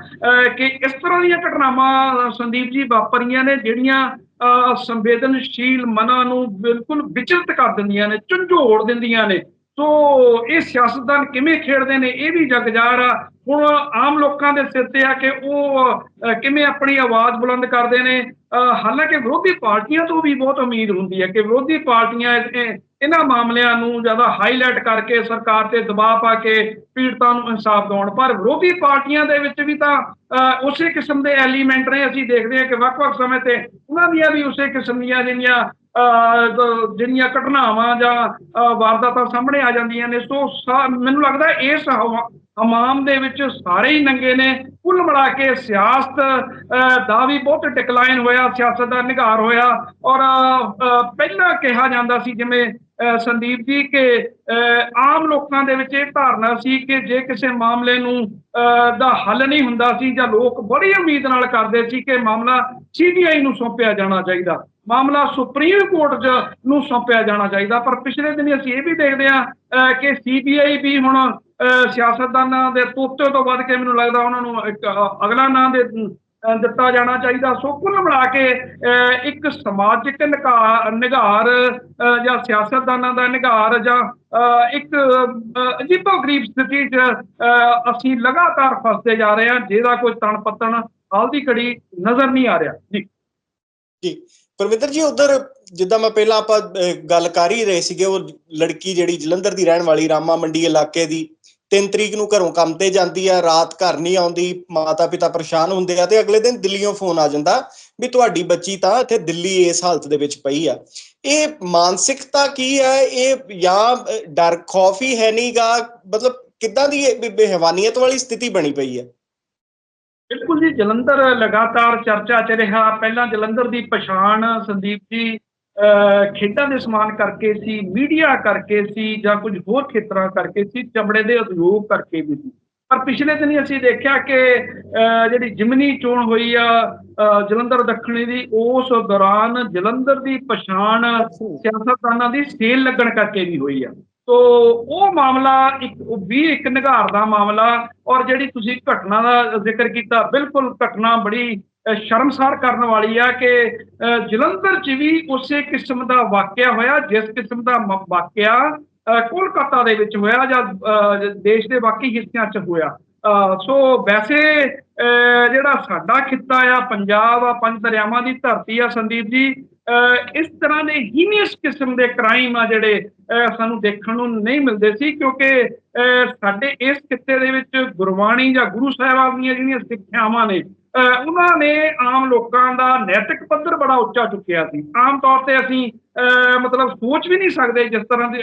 [SPEAKER 1] ਕਿ ਇਸ ਤਰ੍ਹਾਂ ਦੀਆਂ ਘਟਨਾਵਾਂ ਸੰਦੀਪ ਜੀ ਵਾਪਰੀਆਂ ਨੇ ਜਿਹੜੀਆਂ ਅਹ, ਸੰਵੇਦਨਸ਼ੀਲ ਮਨਾਂ ਨੂੰ ਬਿਲਕੁਲ ਵਿਚਲਿਤ ਕਰ ਦਿੰਦੀਆਂ ਨੇ ਝੰਜੋੜ ਦਿੰਦੀਆਂ ਨੇ। ਸੋ ਇਹ ਸਿਆਸਤਦਾਨ ਕਿਵੇਂ ਖੇਡਦੇ ਨੇ ਇਹ ਵੀ ਜਗਜਾਰ ਆ। ਹੁਣ ਆਮ ਲੋਕਾਂ ਦੇ ਸਿਰ ਤੇ ਆ ਕਿ ਉਹ ਕਿਵੇਂ ਆਪਣੀ ਆਵਾਜ਼ ਬੁਲੰਦ ਕਰਦੇ ਨੇ। ਹਾਲਾਂਕਿ ਵਿਰੋਧੀ ਪਾਰਟੀਆਂ ਤੋਂ ਵੀ ਬਹੁਤ ਉਮੀਦ ਹੁੰਦੀ ਹੈ ਕਿ ਵਿਰੋਧੀ ਪਾਰਟੀਆਂ ਇਹਨਾਂ ਮਾਮਲਿਆਂ ਨੂੰ ਜ਼ਿਆਦਾ ਹਾਈਲਾਈਟ ਕਰਕੇ ਸਰਕਾਰ ਤੇ ਦਬਾਅ ਪਾ ਕੇ ਪੀੜਤਾਂ ਨੂੰ ਇਨਸਾਫ ਦਿਵਾਉਣ। ਪਰ ਵਿਰੋਧੀ ਪਾਰਟੀਆਂ ਦੇ ਵਿੱਚ ਵੀ ਤਾਂ ਅਹ, ਉਸੇ ਕਿਸਮ ਦੇ ਐਲੀਮੈਂਟ ਨੇ। ਅਸੀਂ ਦੇਖਦੇ ਹਾਂ ਕਿ ਵੱਖ-ਵੱਖ ਸਮੇਂ ਤੇ ਉਹਨਾਂ ਦੀਆਂ ਵੀ ਉਸੇ ਕਿਸਮ ਦੀਆਂ ਜਿਹੜੀਆਂ ਜਿਹੜੀਆਂ ਘਟਨਾਵਾਂ ਜਾਂ ਵਾਰਦਾਤਾਂ ਸਾਹਮਣੇ ਆ ਜਾਂਦੀਆਂ ਨੇ ਸੋ ਮੈਨੂੰ ਲੱਗਦਾ ਇਸ ਹਵਾ- ਹਮਾਮ ਦੇ ਵਿੱਚ ਸਾਰੇ ਹੀ ਨੰਗੇ ਨੇ। ਕੁੱਲ ਮਿਲਾ ਕੇ ਸਿਆਸਤ ਅਹ, ਦਾ ਵੀ ਬਹੁਤ ਡਿਕਲਾਈਨ ਹੋਇਆ ਸਿਆਸਤ ਦਾ ਨਿਘਾਰ ਹੋਇਆ। ਔਰ ਪਹਿਲਾਂ ਕਿਹਾ ਜਾਂਦਾ ਸੀ ਜਿਵੇਂ ਅਹ, ਸੰਦੀਪ ਜੀ ਕਿ ਅਹ, ਆਮ ਲੋਕਾਂ ਦੇ ਵਿੱਚ ਇਹ ਧਾਰਨਾ ਸੀ ਕਿ ਜੇ ਕਿਸੇ ਮਾਮਲੇ ਨੂੰ ਅਹ, ਦਾ ਹੱਲ ਨਹੀਂ ਹੁੰਦਾ ਸੀ ਜਾਂ ਲੋਕ ਬੜੀ ਉਮੀਦ ਨਾਲ ਕਰਦੇ ਸੀ ਕਿ ਮਾਮਲਾ ਸੀਬੀਆਈ ਨੂੰ ਸੌਂਪਿਆ ਜਾਣਾ ਚਾਹੀਦਾ। ਮਾਮਲਾ ਸੁਪਰੀਮ ਕੋਰਟ 'ਚ ਨੂੰ ਸੌਂਪਿਆ ਜਾਣਾ ਚਾਹੀਦਾ। ਪਰ ਪਿਛਲੇ ਦਿਨੀ ਅਸੀਂ ਇਹ ਵੀ ਦੇਖਦੇ ਹਾਂ ਕਿ ਸੀਬੀਆਈ ਵੀ ਹੁਣ ਸਿਆਸਤਦਾਨਾਂ ਦੇ ਤੋਤੇ ਤੋਂ ਵੱਧ ਕੇ ਮੈਨੂੰ ਲੱਗਦਾ ਉਹਨਾਂ ਨੂੰ ਇੱਕ ਅਗਲਾ ਨਾਂ ਦੇ ਦਿੱਤਾ ਜਾਣਾ ਚਾਹੀਦਾ। ਸੋ ਕੁੱਲ ਮਿਲਾ ਕੇ ਇੱਕ ਸਮਾਜਿਕ ਨਿਗਾਰ ਨਿਗਾਰ ਜਾਂ ਸਿਆਸਤਦਾਨਾਂ ਦਾ ਨਿਗਾਰ ਜਾਂ ਇੱਕ ਅਜੀਬੋ-ਗਰੀਬ ਸਥਿਤੀ 'ਚ ਅ, ਅਸੀਂ ਲਗਾਤਾਰ ਫਸਦੇ ਜਾ ਰਹੇ ਹਾਂ। ਜਿਹਦਾ ਕੋਈ ਤਣ ਪੱਤਣ ਹਾਲ ਦੀ ਘੜੀ ਨਜ਼ਰ ਨਹੀਂ ਆ ਰਿਹਾ। ਜੀ।
[SPEAKER 2] ਜੀ। ਪਰਮਿੰਦਰ ਜੀ, ਉਧਰ ਜਿੱਦਾਂ ਮੈਂ ਪਹਿਲਾਂ ਆਪਾਂ ਗੱਲ ਕਰ ਹੀ ਰਹੇ ਸੀਗੇ, ਉਹ ਲੜਕੀ ਜਿਹੜੀ ਜਲੰਧਰ ਦੀ ਰਹਿਣ ਵਾਲੀ, ਰਾਮਾ ਮੰਡੀ ਇਲਾਕੇ ਦੀ 3 ਤਰੀਕ ਨੂੰ ਘਰੋਂ ਕੰਮ ਤੇ ਜਾਂਦੀ ਆ, ਰਾਤ ਘਰ ਨਹੀਂ ਆਉਂਦੀ ਮਾਤਾ ਪਿਤਾ ਪਰੇਸ਼ਾਨ ਹੁੰਦੇ ਆ ਤੇ ਅਗਲੇ ਦਿਨ ਦਿੱਲੀੋਂ ਫੋਨ ਆ ਜਾਂਦਾ ਵੀ ਤੁਹਾਡੀ ਬੱਚੀ ਤਾਂ ਇੱਥੇ ਦਿੱਲੀ ਇਸ ਹਾਲਤ ਦੇ ਵਿੱਚ ਪਈ ਆ। ਇਹ ਮਾਨਸਿਕਤਾ ਕੀ ਹੈ ਇਹ ਜਾਂ ਡਰ, ਖੌਫ ਹੀ ਹੈ ਨਹੀਂਗਾ ਮਤਲਬ ਕਿੱਦਾਂ ਦੀ ਇਹ ਬੇਹਵਾਨੀਅਤ ਵਾਲੀ ਸਥਿਤੀ ਬਣੀ ਪਈ ਹੈ
[SPEAKER 1] ਬਿਲਕੁਲ ਜੀ ਜਲੰਧਰ ਲਗਾਤਾਰ ਚਰਚਾ ਚ ਰਿਹਾ। ਪਹਿਲਾਂ ਜਲੰਧਰ ਦੀ ਪਛਾਣ ਸੰਦੀਪ ਜੀ ਖੇਡਾਂ ਦੇ ਸਮਾਨ ਕਰਕੇ ਸੀ ਮੀਡੀਆ ਕਰਕੇ ਸੀ ਜਾਂ ਕੁਝ ਹੋਰ ਖੇਤਰਾਂ ਕਰਕੇ ਸੀ ਚਮੜੇ ਦੇ ਉਦਯੋਗ ਕਰਕੇ ਵੀ ਸੀ। ਪਰ ਪਿਛਲੇ ਦਿਨੀ ਅਸੀਂ ਦੇਖਿਆ ਕਿ ਜਿਹੜੀ ਜਿਮਨੀ ਚੋਣ ਹੋਈ ਆ ਜਲੰਧਰ ਦੱਖਣੀ ਦੀ ਉਸ ਦੌਰਾਨ ਜਲੰਧਰ ਦੀ ਪਛਾਣ ਸਿਆਸਤਦਾਨਾਂ ਦੀ ਸੇਲ ਲੱਗਣ ਕਰਕੇ ਵੀ ਹੋਈ ਆ। ਤੋ ਉਹ ਮਾਮਲਾ ਇੱਕ ਵੀ ਇੱਕ ਨਿਗਾਰ ਦਾ ਮਾਮਲਾ ਔਰ ਜਿਹੜੀ ਤੁਸੀਂ ਘਟਨਾ ਦਾ ਜ਼ਿਕਰ ਕੀਤਾ ਬਿਲਕੁਲ ਘਟਨਾ ਬੜੀ ਸ਼ਰਮਸਾਰ ਕਰਨ ਵਾਲੀ ਆ ਕਿ ਜਲੰਧਰ 'ਚ ਵੀ ਉਸੇ ਕਿਸਮ ਦਾ ਵਾਕਿਆ ਹੋਇਆ ਜਿਸ ਕਿਸਮ ਦਾ ਵਾਕਿਆ ਕੋਲਕਾਤਾ ਦੇ ਵਿੱਚ ਹੋਇਆ ਜਾਂ ਦੇਸ਼ ਦੇ ਬਾਕੀ ਹਿੱਸਿਆਂ 'ਚ ਹੋਇਆ। ਸੋ ਵੈਸੇ ਅਹ, ਜਿਹੜਾ ਸਾਡਾ ਖਿੱਤਾ ਆ ਪੰਜਾਬ ਆ ਪੰਜ ਦਰਿਆਵਾਂ ਦੀ ਧਰਤੀ ਆ ਸੰਦੀਪ ਜੀ ਇਸ ਤਰ੍ਹਾਂ ਦੇ ਹੀਨੀਅਸ ਕਿਸਮ ਦੇ ਕ੍ਰਾਈਮ ਆ ਜਿਹੜੇ ਅਹ, ਸਾਨੂੰ ਦੇਖਣ ਨੂੰ ਨਹੀਂ ਮਿਲਦੇ ਸੀ ਕਿਉਂਕਿ ਅਹ, ਸਾਡੇ ਇਸ ਖਿੱਤੇ ਦੇ ਵਿੱਚ ਗੁਰਬਾਣੀ ਜਾਂ ਗੁਰੂ ਸਾਹਿਬਾਨ ਦੀਆਂ ਜਿਹੜੀਆਂ ਸਿੱਖਿਆਵਾਂ ਨੇ ਅਹ, ਉਹਨਾਂ ਨੇ ਆਮ ਲੋਕਾਂ ਦਾ ਨੈਤਿਕ ਪੱਧਰ ਬੜਾ ਉੱਚਾ ਚੁੱਕਿਆ ਸੀ। ਆਮ ਤੌਰ ਤੇ ਅਸੀਂ ਅਹ, ਮਤਲਬ ਸੋਚ ਵੀ ਨਹੀਂ ਸਕਦੇ ਜਿਸ ਤਰ੍ਹਾਂ ਦੇ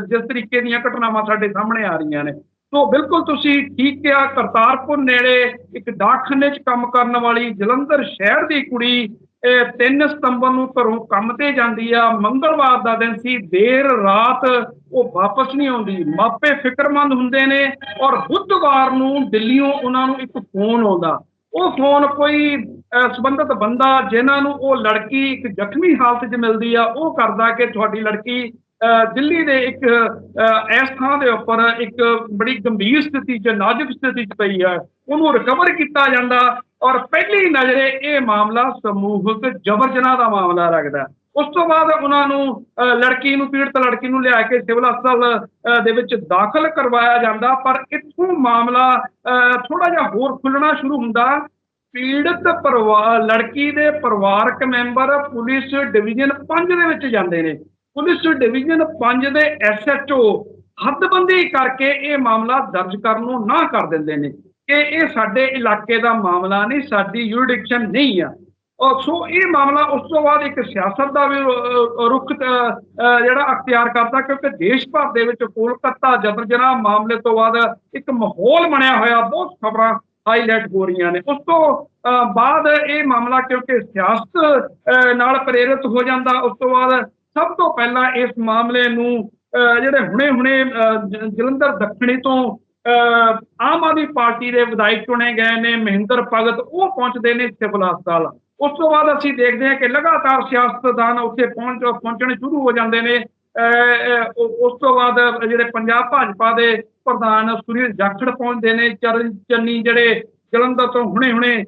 [SPEAKER 1] ਜਿਸ ਤਰੀਕੇ ਦੀਆਂ ਘਟਨਾਵਾਂ ਸਾਡੇ ਸਾਹਮਣੇ ਆ ਰਹੀਆਂ ਨੇ। ਸੋ ਬਿਲਕੁਲ ਤੁਸੀਂ ਠੀਕ ਕਿਹਾ ਕਰਤਾਰਪੁਰ ਨੇੜੇ ਇੱਕ ਡਾਕਖਾਨੇ 'ਚ ਕੰਮ ਕਰਨ ਵਾਲੀ ਜਲੰਧਰ ਸ਼ਹਿਰ ਦੀ ਕੁੜੀ ਇਹ 3 ਸਤੰਬਰ ਨੂੰ ਘਰੋਂ ਕੰਮ ਤੇ ਜਾਂਦੀ ਆ। ਮੰਗਲਵਾਰ ਦਾ ਦਿਨ ਸੀ ਦੇਰ ਰਾਤ ਉਹ ਵਾਪਸ ਨਹੀਂ ਆਉਂਦੀ। ਮਾਪੇ ਫਿਕਰਮੰਦ ਹੁੰਦੇ ਨੇ ਔਰ ਬੁੱਧਵਾਰ ਨੂੰ ਦਿੱਲੀੋਂ ਉਹਨਾਂ ਨੂੰ ਇੱਕ ਫੋਨ ਆਉਂਦਾ। ਉਹ ਫੋਨ ਕੋਈ ਅਹ, ਸੰਬੰਧਿਤ ਬੰਦਾ ਜਿਨ੍ਹਾਂ ਨੂੰ ਉਹ ਲੜਕੀ ਇੱਕ ਜ਼ਖਮੀ ਹਾਲਤ 'ਚ ਮਿਲਦੀ ਆ ਉਹ ਕਰਦਾ ਕਿ ਤੁਹਾਡੀ ਲੜਕੀ ਦਿੱਲੀ ਦੇ ਇੱਕ ਅਹ, ਇਸ ਥਾਂ ਦੇ ਉੱਪਰ ਇੱਕ ਬੜੀ ਗੰਭੀਰ ਸਥਿਤੀ 'ਚ ਨਾਜ਼ੁਕ ਸਥਿਤੀ 'ਚ ਪਈ ਹੈ। ਉਹਨੂੰ ਰਿਕਵਰ ਕੀਤਾ ਜਾਂਦਾ ਔਰ ਪਹਿਲੀ ਨਜ਼ਰੇ ਇਹ ਮਾਮਲਾ ਸਮੂਹਕ ਜਬਰ ਜਨਾਹ ਦਾ ਮਾਮਲਾ ਲੱਗਦਾ ਉਸ ਤੋਂ ਬਾਅਦ ਉਹਨਾਂ ਨੂੰ ਲੜਕੀ ਨੂੰ ਪੀੜਤ ਲੜਕੀ ਨੂੰ ਲਿਆ ਕੇ ਸਿਵਲ ਹਸਪਤਾਲ ਦੇ ਵਿੱਚ ਦਾਖਲ ਕਰਵਾਇਆ ਜਾਂਦਾ। ਪਰ ਇੱਥੋਂ ਮਾਮਲਾ ਥੋੜਾ ਜਿਹਾ ਹੋਰ ਖੁੱਲਣਾ ਸ਼ੁਰੂ ਹੁੰਦਾ। ਪੀੜਤ ਪਰਿਵਾਰ ਲੜਕੀ ਦੇ ਪਰਿਵਾਰਕ ਮੈਂਬਰ ਪੁਲਿਸ ਡਿਵੀਜ਼ਨ 5 ਦੇ ਵਿੱਚ ਜਾਂਦੇ ਨੇ। ਪੁਲਿਸ ਡਿਵੀਜ਼ਨ 5 ਦੇ ਐਸਐਚਓ ਹੱਦਬੰਦੀ ਕਰਕੇ ਇਹ ਮਾਮਲਾ ਦਰਜ ਕਰਨ ਨੂੰ ਨਾ ਕਰ ਦਿੰਦੇ ਨੇ ਕਿ ਇਹ ਸਾਡੇ ਇਲਾਕੇ ਦਾ ਮਾਮਲਾ ਨਹੀਂ ਸਾਡੀ ਯੂਰਿਡਿਕਸ਼ਨ ਨਹੀਂ ਆ। ਔਰ ਸੋ ਇਹ ਮਾਮਲਾ ਉਸ ਤੋਂ ਬਾਅਦ ਇੱਕ ਸਿਆਸਤ ਦਾ ਵੀ ਰੁਖ ਜਿਹੜਾ ਅਖਤਿਆਰ ਕਰਦਾ ਕਿਉਂਕਿ ਦੇਸ਼ ਭਰ ਦੇ ਵਿੱਚ ਕੋਲਕਾਤਾ ਜਬਰ ਜਨਾਹ ਮਾਮਲੇ ਤੋਂ ਬਾਅਦ ਇੱਕ ਮਾਹੌਲ ਬਣਿਆ ਹੋਇਆ ਬਹੁਤ ਖਬਰਾਂ ਹਾਈਲਾਈਟ ਹੋ ਰਹੀਆਂ ਨੇ। ਉਸ ਤੋਂ ਅਹ, ਬਾਅਦ ਇਹ ਮਾਮਲਾ ਕਿਉਂਕਿ ਸਿਆਸਤ ਅਹ, ਨਾਲ ਪ੍ਰੇਰਿਤ ਹੋ ਜਾਂਦਾ ਉਸ ਤੋਂ ਬਾਅਦ ਸਭ ਤੋਂ ਪਹਿਲਾਂ ਇਸ ਮਾਮਲੇ ਨੂੰ ਜਿਹੜੇ ਹੁਣੇ-ਹੁਣੇ ਜਲੰਧਰ ਦੱਖਣੀ ਤੋਂ ਆਮ ਆਦਮੀ ਪਾਰਟੀ ਦੇ ਵਿਧਾਇਕ ਚੁਣੇ ਗਏ ਨੇ ਮਹਿੰਦਰ ਭਗਤ ਉਹ ਪਹੁੰਚਦੇ ਨੇ ਸਿਵਲ ਹਸਪਤਾਲ। ਉਸ ਤੋਂ ਬਾਅਦ ਅਸੀਂ ਦੇਖਦੇ ਹਾਂ ਕਿ ਲਗਾਤਾਰ ਸਿਆਸਤਦਾਨ ਉੱਥੇ ਪਹੁੰਚ ਪਹੁੰਚਣੇ ਸ਼ੁਰੂ ਹੋ ਜਾਂਦੇ ਨੇ। ਅਹ, ਉਸ ਤੋਂ ਬਾਅਦ ਜਿਹੜੇ ਪੰਜਾਬ ਭਾਜਪਾ ਦੇ ਪ੍ਰਧਾਨ ਸੁਨੀਲ ਜਾਖੜ ਪਹੁੰਚਦੇ ਨੇ ਚਰਨ ਚੰਨੀ ਜਿਹੜੇ ਜਲੰਧਰ ਤੋਂ ਹੁਣੇ-ਹੁਣੇ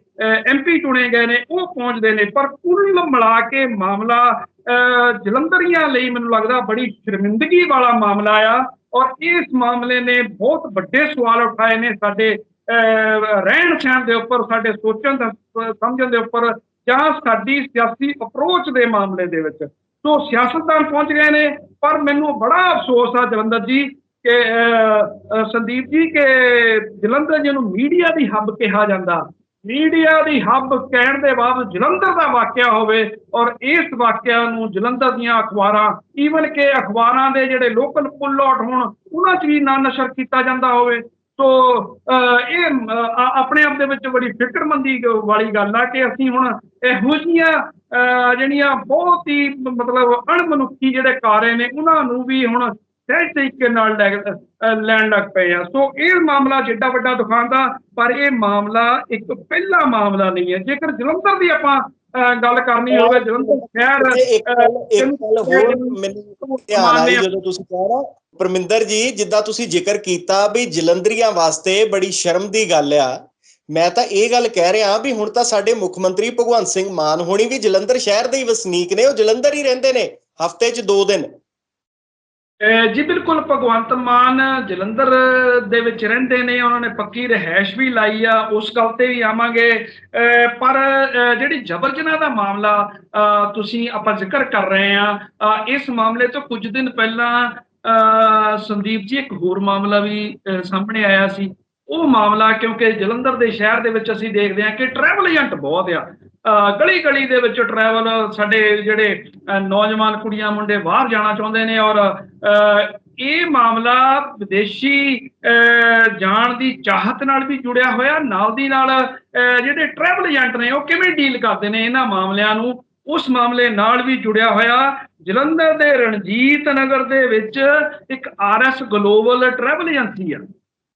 [SPEAKER 1] ਐਮਪੀ ਚੁਣੇ ਗਏ ਨੇ ਉਹ ਪਹੁੰਚਦੇ ਨੇ ਪਰ ਕੁੱਲ ਮਿਲਾ ਕੇ ਮਾਮਲਾ ਜਲੰਧਰੀਆਂ ਲਈ ਮੈਨੂੰ ਲੱਗਦਾ ਬੜੀ ਸ਼ਰਮਿੰਦਗੀ ਵਾਲਾ ਮਾਮਲਾ ਆ ਔਰ ਇਸ ਮਾਮਲੇ ਨੇ ਬਹੁਤ ਵੱਡੇ ਸਵਾਲ ਉਠਾਏ ਨੇ ਸਾਡੇ ਅਹ, ਰਹਿਣ ਸਹਿਣ ਦੇ ਉੱਪਰ ਸਾਡੇ ਸੋਚਣ ਦਾ ਸਮਝਣ ਦੇ ਉੱਪਰ ਜਾਂ ਸਾਡੀ ਸਿਆਸੀ ਅਪਰੋਚ ਦੇ ਮਾਮਲੇ ਦੇ ਵਿੱਚ। ਸੋ ਸਿਆਸਤਦਾਨ ਪਹੁੰਚ ਗਏ ਨੇ ਪਰ ਮੈਨੂੰ ਬੜਾ ਅਫਸੋਸ ਆ ਜਲੰਧਰ ਜੀ ਕਿ ਸੰਦੀਪ ਜੀ ਕਿ ਜਲੰਧਰ ਜਿਹਨੂੰ ਮੀਡੀਆ ਦੀ ਹੱਬ ਕਿਹਾ ਜਾਂਦਾ ਮੀਡੀਆ ਦੀ ਹੱਬ ਕਹਿਣ ਦੇ ਬਾਅਦ ਜਲੰਧਰ ਦਾ ਵਾਕਿਆ ਹੋਵੇ ਔਰ ਇਸ ਵਾਕਿਆ ਨੂੰ ਜਲੰਧਰ ਦੀਆਂ ਅਖਬਾਰਾਂ ਈਵਨ ਕਿ ਅਖਬਾਰਾਂ ਦੇ ਜਿਹੜੇ ਲੋਕਲ ਪੁੱਲ ਆਊਟ ਹੋਣ ਉਹਨਾਂ 'ਚ ਵੀ ਨਾ ਨਸ਼ਰ ਕੀਤਾ ਜਾਂਦਾ ਹੋਵੇ। ਸੋ ਅਹ, ਇਹ ਆਪਣੇ ਆਪ ਦੇ ਵਿੱਚ ਬੜੀ ਫਿਕਰਮੰਦੀ ਵਾਲੀ ਗੱਲ ਆ ਕਿ ਅਸੀਂ ਹੁਣ ਇਹੋ ਜਿਹੀਆਂ ਅਹ, ਜਿਹੜੀਆਂ ਬਹੁਤ ਹੀ ਮਤਲਬ ਅਣਮਨੁੱਖੀ ਜਿਹੜੇ ਕਾਰੇ ਨੇ ਉਹਨਾਂ ਨੂੰ ਵੀ ਹੁਣ ਸਹਿਜ ਤਰੀਕੇ ਨਾਲ ਲੈਣ ਲੱਗ ਪਏ ਆ। ਸੋ ਇਹ ਮਾਮਲਾ ਜਿੱਡਾ ਵੱਡਾ ਦਿਖਾਉਂਦਾ ਪਰ ਇਹ ਮਾਮਲਾ ਇੱਕ ਪਹਿਲਾ ਮਾਮਲਾ ਨਹੀਂ ਹੈ। ਜੇਕਰ ਜਲੰਧਰ ਦੀ ਆਪਾਂ ਗੱਲ ਕਰਨੀ ਹੋਵੇ ਜਲੰਧਰ ਸ਼ਹਿਰ
[SPEAKER 2] ਤੇ ਇੱਕ ਗੱਲ ਇੱਕ
[SPEAKER 1] ਇਹਨੂੰ
[SPEAKER 2] ਗੱਲ ਹੋਰ ਮੈਨੂੰ ਧਿਆਨ ਆਈ ਜਦੋਂ ਤੁਸੀਂ ਕਹਿ ਰਹੇ ਹੋ। ਪਰਮਿੰਦਰ ਜੀ ਜਿੱਦਾਂ ਤੁਸੀਂ ਜ਼ਿਕਰ ਕੀਤਾ ਵੀ ਜਲੰਧਰੀਆਂ ਵਾਸਤੇ ਬੜੀ ਸ਼ਰਮ ਦੀ ਗੱਲ ਆ ਮੈਂ ਤਾਂ ਇਹ ਗੱਲ ਕਹਿ ਰਿਹਾ ਵੀ ਹੁਣ ਤਾਂ ਸਾਡੇ ਮੁੱਖ ਮੰਤਰੀ ਭਗਵੰਤ ਸਿੰਘ ਮਾਨ ਹੋਣੀ ਵੀ ਜਲੰਧਰ ਸ਼ਹਿਰ ਦੇ ਹੀ ਵਸਨੀਕ ਨੇ ਉਹ ਜਲੰਧਰ ਹੀ ਰਹਿੰਦੇ ਨੇ ਹਫ਼ਤੇ 'ਚ 2 ਦਿਨ।
[SPEAKER 1] ਜੀ ਬਿਲਕੁਲ, ਭਗਵੰਤ ਮਾਨ ਜਲੰਧਰ ਦੇ ਵਿੱਚ ਰਹਿੰਦੇ ਨੇ, ਉਹਨਾਂ ਨੇ ਪੱਕੀ ਰਹਿائش ਵੀ ਲਾਈ ਆ, ਉਸ ਗੱਲ ਤੇ ਵੀ ਆਵਾਂਗੇ। ਪਰ ਜਿਹੜੀ ਜਬਰ ਜਨਾਹ ਦਾ ਮਾਮਲਾ ਤੁਸੀਂ ਆਪਾਂ ਜ਼ਿਕਰ ਕਰ ਰਹੇ ਆ ਇਸ ਮਾਮਲੇ ਤੋਂ ਕੁਝ ਦਿਨ ਪਹਿਲਾਂ ਸੰਦੀਪ ਜੀ, ਇੱਕ ਹੋਰ ਮਾਮਲਾ ਵੀ ਸਾਹਮਣੇ ਆਇਆ ਸੀ। ਉਹ ਮਾਮਲਾ ਕਿਉਂਕਿ ਜਲੰਧਰ ਦੇ ਸ਼ਹਿਰ ਦੇ ਵਿੱਚ ਅਸੀਂ ਦੇਖਦੇ ਹਾਂ ਕਿ ਟਰੈਵਲ ਏਜੰਟ ਬਹੁਤ ਆ। ਗਲੀ ਗਲੀ ਦੇ ਵਿੱਚ ਟਰੈਵਲ ਸਾਡੇ ਜਿਹੜੇ ਨੌਜਵਾਨ ਕੁੜੀਆਂ ਮੁੰਡੇ ਬਾਹਰ ਜਾਣਾ ਚਾਹੁੰਦੇ ਨੇ ਔਰ ਇਹ ਮਾਮਲਾ ਵਿਦੇਸ਼ੀ, ਅਹ ਜਾਣ ਦੀ ਚਾਹਤ ਨਾਲ ਵੀ ਜੁੜਿਆ ਹੋਇਆ, ਨਾਲ ਦੀ ਨਾਲ ਜਿਹੜੇ ਟਰੈਵਲ ਏਜੰਟ ਨੇ ਉਹ ਕਿਵੇਂ ਡੀਲ ਕਰਦੇ ਨੇ ਇਹਨਾਂ ਮਾਮਲਿਆਂ ਨੂੰ, ਉਸ ਮਾਮਲੇ ਨਾਲ ਵੀ ਜੁੜਿਆ ਹੋਇਆ, ਜਲੰਧਰ ਦੇ ਰਣਜੀਤ ਨਗਰ ਦੇ ਵਿੱਚ ਇੱਕ ਆਰਐਸ ਗਲੋਬਲ ਟਰੈਵਲ ਏਜੰਸੀ ਆ।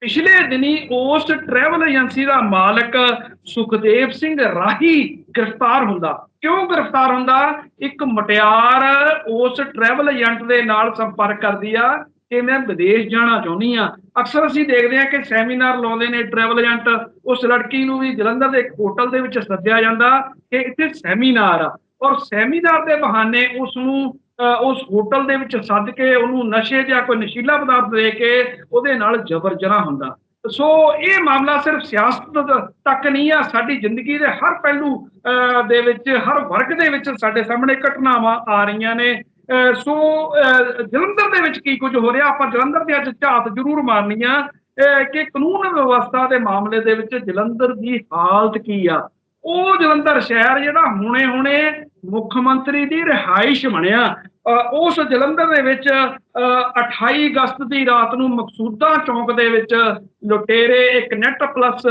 [SPEAKER 1] ਪਿਛਲੇ ਦਿਨੀ ਉਸ ਟਰੈਵਲ ਏਜੰਸੀ ਦਾ ਮਾਲਕ ਸੁਖਦੇਵ ਸਿੰਘ ਰਾਹੀ ਗ੍ਰਿਫਤਾਰ ਹੁੰਦਾ। ਕਿਉਂ ਗ੍ਰਿਫਤਾਰ ਹੁੰਦਾ? ਇੱਕ ਮਟਿਆਰ ਉਸ ਟਰੈਵਲ ਏਜੰਟ ਦੇ ਨਾਲ ਸੰਪਰਕ ਕਰਦੀ ਆ ਕਿ ਮੈਂ ਵਿਦੇਸ਼ ਜਾਣਾ ਚਾਹੁੰਦੀ ਆ। ਅਕਸਰ ਅਸੀਂ ਦੇਖਦੇ ਆ ਕਿ ਸੈਮੀਨਾਰ ਲਾਉਂਦੇ ਨੇ ਟਰੈਵਲ ਏਜੰਟ ਉਸ ਲੜਕੀ ਨੂੰ ਵੀ ਜਲੰਧਰ ਦੇ ਇੱਕ ਹੋਟਲ ਦੇ ਵਿੱਚ ਸੱਦਿਆ ਜਾਂਦਾ ਕਿ ਇੱਥੇ ਸੈਮੀਨਾਰ ਆ। ਔਰ ਸੈਮੀਨਾਰ ਦੇ ਬਹਾਨੇ ਉਸ ਨੂੰ ਉਸ ਹੋਟਲ ਦੇ ਵਿੱਚ ਸੱਦ ਕੇ ਉਹਨੂੰ ਨਸ਼ੇ ਜਾਂ ਕੋਈ ਨਸ਼ੀਲਾ ਪਦਾਰਥ ਦੇ ਕੇ ਉਹਦੇ ਨਾਲ ਜ਼ਬਰ ਜਨਾਹ ਹੁੰਦਾ। ਸੋ ਇਹ ਮਾਮਲਾ ਸਿਰਫ ਸਿਆਸਤ ਤੱਕ ਨਹੀਂ ਆ ਸਾਡੀ ਜ਼ਿੰਦਗੀ ਦੇ ਹਰ ਪਹਿਲੂ ਦੇ ਵਿੱਚ ਹਰ ਵਰਗ ਦੇ ਵਿੱਚ ਸਾਡੇ ਸਾਹਮਣੇ ਘਟਨਾਵਾਂ ਆ ਰਹੀਆਂ ਨੇ। ਅਹ, ਸੋ ਅਹ, ਜਲੰਧਰ ਦੇ ਵਿੱਚ ਕੀ ਕੁਝ ਹੋ ਰਿਹਾ? ਆਪਾਂ ਜਲੰਧਰ ਦੀ ਅੱਜ ਝਾਤ ਜ਼ਰੂਰ ਮਾਰਨੀ ਆ ਕਿ ਕਾਨੂੰਨ ਵਿਵਸਥਾ ਦੇ ਮਾਮਲੇ ਦੇ ਵਿੱਚ ਜਲੰਧਰ ਦੀ ਹਾਲਤ ਕੀ ਆ? ਉਹ ਜਲੰਧਰ ਸ਼ਹਿਰ ਜਿਹੜਾ ਹੁਣੇ ਹੁਣੇ ਮੁੱਖ ਮੰਤਰੀ ਦੀ ਰਿਹਾਇਸ਼ ਬਣਿਆ। ਉਸ ਜਲੰਧਰ ਦੇ ਵਿੱਚ 28 ਅਗਸਤ ਦੀ ਰਾਤ ਨੂੰ ਮਕਸੂਦਾ ਚੌਂਕ ਦੇ ਵਿੱਚ ਲੁਟੇਰੇ ਇੱਕ ਨੈਟ ਪਲੱਸ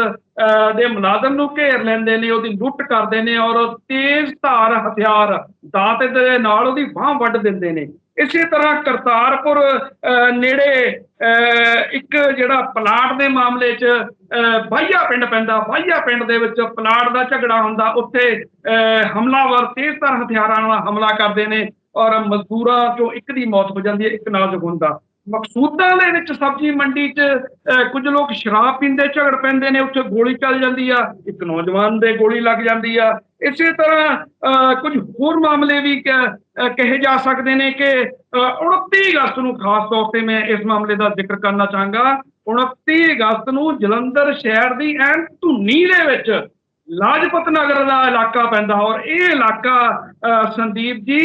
[SPEAKER 1] ਦੇ ਮੁਲਾਜ਼ਮ ਨੂੰ ਘੇਰ ਲੈਂਦੇ ਨੇ, ਉਹਦੀ ਲੁੱਟ ਕਰਦੇ ਨੇ ਔਰ ਤੇਜ਼ ਧਾਰ ਹਥਿਆਰ ਦਾਤ ਦੇ ਨਾਲ ਉਹਦੀ ਬਾਹ ਵੱਢ ਦਿੰਦੇ ਨੇ। ਇਸੇ ਤਰ੍ਹਾਂ ਕਰਤਾਰਪੁਰ ਅਹ ਨੇੜੇ ਅਹ ਇੱਕ ਜਿਹੜਾ ਪਲਾਟ ਦੇ ਮਾਮਲੇ 'ਚ ਅਹ ਬਾਈਆ ਪਿੰਡ ਪੈਂਦਾ, ਬਾਈਆ ਪਿੰਡ ਦੇ ਵਿੱਚ ਪਲਾਟ ਦਾ ਝਗੜਾ ਹੁੰਦਾ, ਉੱਥੇ ਹਮਲਾਵਰ ਤੇਜ਼ਧਾਰ ਹਥਿਆਰਾਂ ਨਾਲ ਹਮਲਾ ਕਰਦੇ ਨੇ ਔਰ ਮਜ਼ਦੂਰਾਂ ਚੋਂ ਇੱਕ ਦੀ ਮੌਤ ਹੋ ਜਾਂਦੀ ਹੈ, ਇੱਕ ਨਾਜ਼ੁਕ ਹੁੰਦਾ ਮਕਸੂਦਾਂ ਦੇ ਵਿੱਚ ਸਬਜ਼ੀ ਮੰਡੀ 'ਚ ਕੁਝ ਲੋਕ ਸ਼ਰਾਬ ਪੀਂਦੇ, ਝਗੜ ਪੈਂਦੇ ਨੇ, ਉੱਥੇ ਗੋਲੀ ਚੱਲ ਜਾਂਦੀ ਆ, ਇੱਕ ਨੌਜਵਾਨ ਦੇ ਗੋਲੀ ਲੱਗ ਜਾਂਦੀ ਆ। ਇਸੇ ਤਰ੍ਹਾਂ, ਅਹ ਕੁਝ ਹੋਰ ਮਾਮਲੇ ਵੀ ਕਹੇ ਜਾ ਸਕਦੇ ਨੇ ਕਿ, ਅਹ 29 ਅਗਸਤ ਨੂੰ ਖਾਸ ਤੌਰ ਤੇ ਮੈਂ ਇਸ ਮਾਮਲੇ ਦਾ ਜ਼ਿਕਰ ਕਰਨਾ ਚਾਹਾਂਗਾ। 29 ਅਗਸਤ ਨੂੰ ਜਲੰਧਰ ਸ਼ਹਿਰ ਦੀ ਐਨ ਧੁੰਨੀ ਦੇ ਵਿੱਚ ਲਾਜਪਤ ਨਗਰ ਦਾ ਇਲਾਕਾ ਪੈਂਦਾ ਔਰ ਇਹ ਇਲਾਕਾ ਸੰਦੀਪ ਜੀ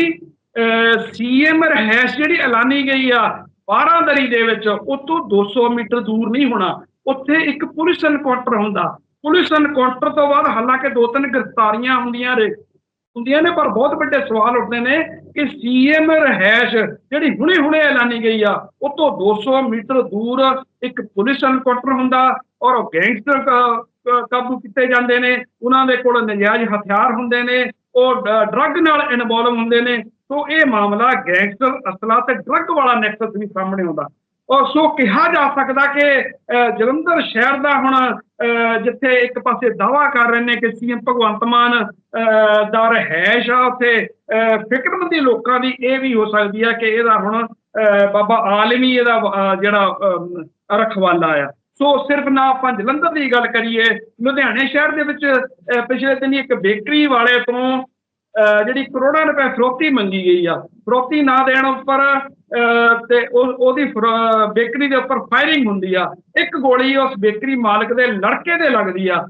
[SPEAKER 1] ਸੀਐਮ ਰਹਿਸ਼ ਜਿਹੜੀ ਐਲਾਨੀ ਗਈ ਆ ਬਾਰਾਂਦਰੀ ਦੇ ਵਿੱਚ ਉਤੋਂ 200 ਮੀਟਰ ਦੂਰ ਨਹੀਂ ਹੋਣਾ। ਉੱਥੇ ਇੱਕ ਪੁਲਿਸ ਐਨਕਾਊਂਟਰ ਹੁੰਦਾ। ਪੁਲਿਸ ਇਨਕਾਊਂਟਰ ਤੋਂ ਬਾਅਦ ਹਾਲਾਂਕਿ ਦੋ ਤਿੰਨ ਗ੍ਰਿਫਤਾਰੀਆਂ ਹੁੰਦੀਆਂ ਰੇ ਹੁੰਦੀਆਂ ਨੇ, ਪਰ ਬਹੁਤ ਵੱਡੇ ਸਵਾਲ ਉੱਠਦੇ ਨੇ ਕਿ ਸੀਐਮ ਰਹਿਸ਼ ਜਿਹੜੀ ਹੁਣੇ ਹੁਣੇ ਐਲਾਨੀ ਗਈ ਆ, ਉਹ ਤੋਂ 200 ਮੀਟਰ ਦੂਰ ਇੱਕ ਪੁਲਿਸ ਐਨਕਾਊਂਟਰ ਹੁੰਦਾ ਔਰ ਗੈਂਗਸਟਰ ਕਾਬੂ ਕੀਤੇ ਜਾਂਦੇ ਨੇ, ਉਹਨਾਂ ਦੇ ਕੋਲ ਨਜਾਇਜ਼ ਹਥਿਆਰ ਹੁੰਦੇ ਨੇ, ਉਹ ਡਰੱਗ ਨਾਲ ਇਨਵੋਲਵ ਹੁੰਦੇ ਨੇ। ਸੋ ਇਹ ਮਾਮਲਾ ਗੈਂਗਸਟਰ ਅਸਲਾ ਤੇ ਡਰੱਗ ਵਾਲਾ ਨੈਕਸਸ ਵੀ ਸਾਹਮਣੇ ਆਉਂਦਾ। ਔਰ ਸੋ ਕਿਹਾ ਜਾ ਸਕਦਾ ਕਿ ਜਲੰਧਰ ਸ਼ਹਿਰ ਦਾ ਹੁਣ ਜਿੱਥੇ ਇੱਕ ਪਾਸੇ ਦਾਵਾ ਕਰ ਰਹੇ ਨੇ ਕਿ ਸੀਐਮ ਭਗਵੰਤ ਮਾਨ ਦਾ ਰਹਿਸ਼ ਆ ਉੱਥੇ ਫਿਕਰਮੰਦੀ ਲੋਕਾਂ ਦੀ ਇਹ ਵੀ ਹੋ ਸਕਦੀ ਹੈ ਕਿ ਇਹਦਾ ਹੁਣ ਬਾਬਾ ਆਲਮੀ ਇਹਦਾ ਜਿਹੜਾ ਰਖਵਾਲਾ ਆ। ਸੋ ਸਿਰਫ ਨਾ ਆਪਾਂ ਜਲੰਧਰ ਦੀ ਗੱਲ ਕਰੀਏ ਲੁਧਿਆਣੇ ਸ਼ਹਿਰ ਦੇ ਵਿੱਚ ਪਿਛਲੇ ਦਿਨੀ ਇੱਕ ਬੇਕਰੀ ਵਾਲੇ ਤੋਂ ਅਹ ਜਿਹੜੀ ਕਰੋੜਾਂ ਰੁਪਏ ਫਰੋਤੀ ਮੰਗੀ ਗਈ ਆ। ਫਰੋਤੀ ਨਾ ਦੇਣ ਉੱਪਰ ਅਹ ਤੇ ਉਹਦੀ ਬੇਕਰੀ ਦੇ ਉੱਪਰ ਫਾਇਰਿੰਗ ਹੁੰਦੀ ਆ। ਇੱਕ ਗੋਲੀ ਉਸ ਬੇਕਰੀ ਮਾਲਕ ਦੇ ਲੜਕੇ ਦੇ ਲੱਗਦੀ ਆ।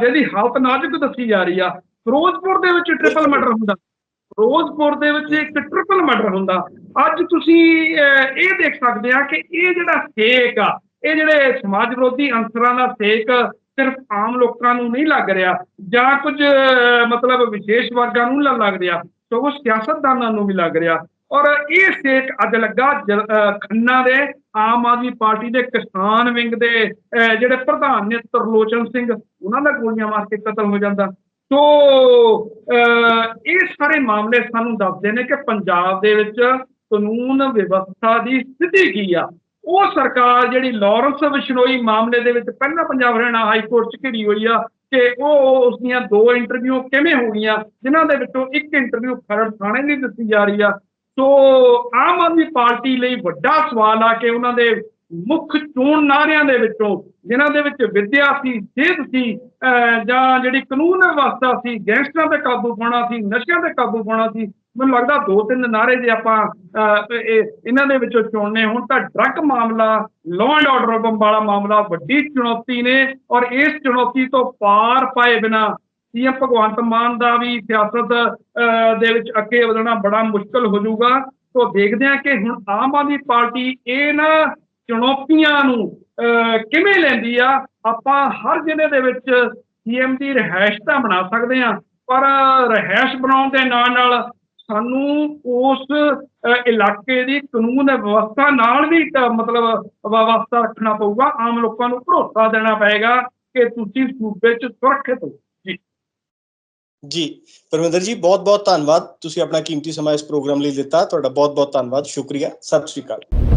[SPEAKER 1] ਜਿਹਦੀ ਹਾਲਤ ਨਾਜ਼ੁਕ ਦੱਸੀ ਜਾ ਰਹੀ ਆ। ਫਿਰੋਜ਼ਪੁਰ ਦੇ ਵਿੱਚ ਟ੍ਰਿਪਲ ਮਰਡਰ ਹੁੰਦਾ। ਫਿਰੋਜ਼ਪੁਰ ਦੇ ਵਿੱਚ ਇੱਕ ਟ੍ਰਿਪਲ ਮਰਡਰ ਹੁੰਦਾ। ਅੱਜ ਤੁਸੀਂ ਅਹ, ਇਹ ਦੇਖ ਸਕਦੇ ਆ ਕਿ ਇਹ ਜਿਹੜਾ ਸੇਕ ਆ ਇਹ ਜਿਹੜੇ ਸਮਾਜ ਵਿਰੋਧੀ ਅੰਸਰਾਂ ਦਾ ਸੇਕ ਸਿਰਫ ਆਮ ਲੋਕਾਂ ਨੂੰ ਨਹੀਂ ਲੱਗ ਰਿਹਾ ਜਾਂ ਕੁਝ ਮਤਲਬ ਵਿਸ਼ੇਸ਼ ਵਰਗਾਂ ਨੂੰ ਲੱਗ ਰਿਹਾ ਸਗੋਂ ਸਿਆਸਤਦਾਨਾਂ ਨੂੰ ਵੀ ਲੱਗ ਰਿਹਾ। ਔਰ ਇਹ ਸੇਕ ਅੱਜ ਲੱਗਾ ਖੰਨਾ ਦੇ ਆਮ ਆਦਮੀ ਪਾਰਟੀ ਦੇ ਕਿਸਾਨ ਵਿੰਗ ਦੇ ਅਹ, ਜਿਹੜੇ ਪ੍ਰਧਾਨ ਨੇ ਤਰਲੋਚਨ ਸਿੰਘ ਉਹਨਾਂ ਦਾ ਗੋਲੀਆਂ ਮਾਰ ਕੇ ਕਤਲ ਹੋ ਜਾਂਦਾ। ਸੋ ਅਹ, ਇਹ ਸਾਰੇ ਮਾਮਲੇ ਸਾਨੂੰ ਦੱਸਦੇ ਨੇ ਕਿ ਪੰਜਾਬ ਦੇ ਵਿੱਚ ਕਾਨੂੰਨ ਵਿਵਸਥਾ ਦੀ ਸਥਿਤੀ ਕੀ ਆ। ਉਹ ਸਰਕਾਰ ਜਿਹੜੀ ਲਾਰੈਂਸ ਵਿਸ਼ਨੋਈ ਮਾਮਲੇ ਦੇ ਵਿੱਚ ਪਹਿਲਾਂ ਪੰਜਾਬ ਹਰਿਆਣਾ ਹਾਈ ਕੋਰਟ ਚ ਘਿਰੀ ਹੋਈ ਆ ਕਿ ਉਹ ਉਸ ਦੀਆਂ ਦੋ ਇੰਟਰਵਿਊ ਕਿਵੇਂ ਹੋ ਗਈਆਂ ਜਿਨ੍ਹਾਂ ਦੇ ਵਿੱਚੋਂ ਇੱਕ ਇੰਟਰਵਿਊ ਖਰੜ ਥਾਣੇ ਦੀ ਦਿੱਤੀ ਜਾ ਰਹੀ ਆ। ਸੋ ਆਮ ਆਦਮੀ ਪਾਰਟੀ ਲਈ ਵੱਡਾ ਸਵਾਲ ਆ ਕਿ ਉਹਨਾਂ ਦੇ ਮੁੱਖ ਚੋਣ ਨਾਰਿਆਂ ਦੇ ਵਿੱਚੋਂ ਜਿਨ੍ਹਾਂ ਦੇ ਵਿੱਚ ਵਿੱਦਿਆ ਸੀ ਸਿਹਤ ਸੀ ਅਹ ਜਾਂ ਜਿਹੜੀ ਕਾਨੂੰਨ ਵਿਵਸਥਾ ਸੀ ਗੈਂਗਸਟਰਾਂ ਤੇ ਕਾਬੂ ਪਾਉਣਾ ਸੀ ਨਸ਼ਿਆਂ ਤੇ ਕਾਬੂ ਪਾਉਣਾ ਸੀ ਮੈਨੂੰ ਲੱਗਦਾ ਦੋ ਤਿੰਨ ਨਾਰੇ ਜੇ ਆਪਾਂ ਇਹਨਾਂ ਦੇ ਵਿੱਚੋਂ ਚੁਣਨੇ ਹੁਣ ਤਾਂ ਡਰੱਗ ਮਾਮਲਾ ਲਾਅ ਐਂਡ ਆਰਡਰ ਵਾਲਾ ਮਾਮਲਾ ਵੱਡੀ ਚੁਣੌਤੀ ਨੇ ਔਰ ਇਸ ਚੁਣੌਤੀ ਤੋਂ ਪਾਰ ਪਾਏ ਬਿਨਾ ਸੀਐਮ ਭਗਵੰਤ ਮਾਨ ਦਾ ਵੀ ਸਿਆਸਤ ਅਹ, ਦੇ ਵਿੱਚ ਅੱਗੇ ਵਧਣਾ ਬੜਾ ਮੁਸ਼ਕਲ ਹੋ ਜਾਊਗਾ। ਸੋ ਦੇਖਦੇ ਹਾਂ ਕਿ ਹੁਣ ਆਮ ਆਦਮੀ ਪਾਰਟੀ ਇਹ ਨਾ ਚੁਣੌਤੀਆਂ ਨੂੰ ਅਹ, ਕਿਵੇਂ ਲੈਂਦੀ ਆ? ਆਪਾਂ ਹਰ ਜ਼ਿਲ੍ਹੇ ਦੇ ਵਿੱਚ ਸੀਐਮ ਦੀ ਰਿਹਾਇਸ਼ ਤਾਂ ਬਣਾ ਸਕਦੇ ਆ ਪਰ ਰਿਹਾਇਸ਼ ਬਣਾਉਣ ਦੇ ਨਾਲ ਨਾਲ ਸਾਨੂੰ ਉਸ ਇਲਾਕੇ ਦੀ ਕਾਨੂੰਨ ਵਿਵਸਥਾ ਨਾਲ ਵੀ ਮਤਲਬ ਵਿਵਸਥਾ ਰੱਖਣਾ ਪਊਗਾ। ਆਮ ਲੋਕਾਂ ਨੂੰ ਭਰੋਸਾ ਦੇਣਾ ਪਏਗਾ ਕਿ ਤੁਸੀਂ ਸੂਬੇ 'ਚ ਸੁਰੱਖਿਅਤ ਹੋ। ਜੀ।
[SPEAKER 2] ਜੀ ਪਰਮਿੰਦਰ ਜੀ ਬਹੁਤ ਬਹੁਤ ਧੰਨਵਾਦ। ਤੁਸੀਂ ਆਪਣਾ ਕੀਮਤੀ ਸਮਾਂ ਇਸ ਪ੍ਰੋਗਰਾਮ ਲਈ ਦਿੱਤਾ। ਤੁਹਾਡਾ ਬਹੁਤ ਬਹੁਤ ਧੰਨਵਾਦ। ਸ਼ੁਕਰੀਆ। ਸਤਿ ਸ਼੍ਰੀ ਅਕਾਲ।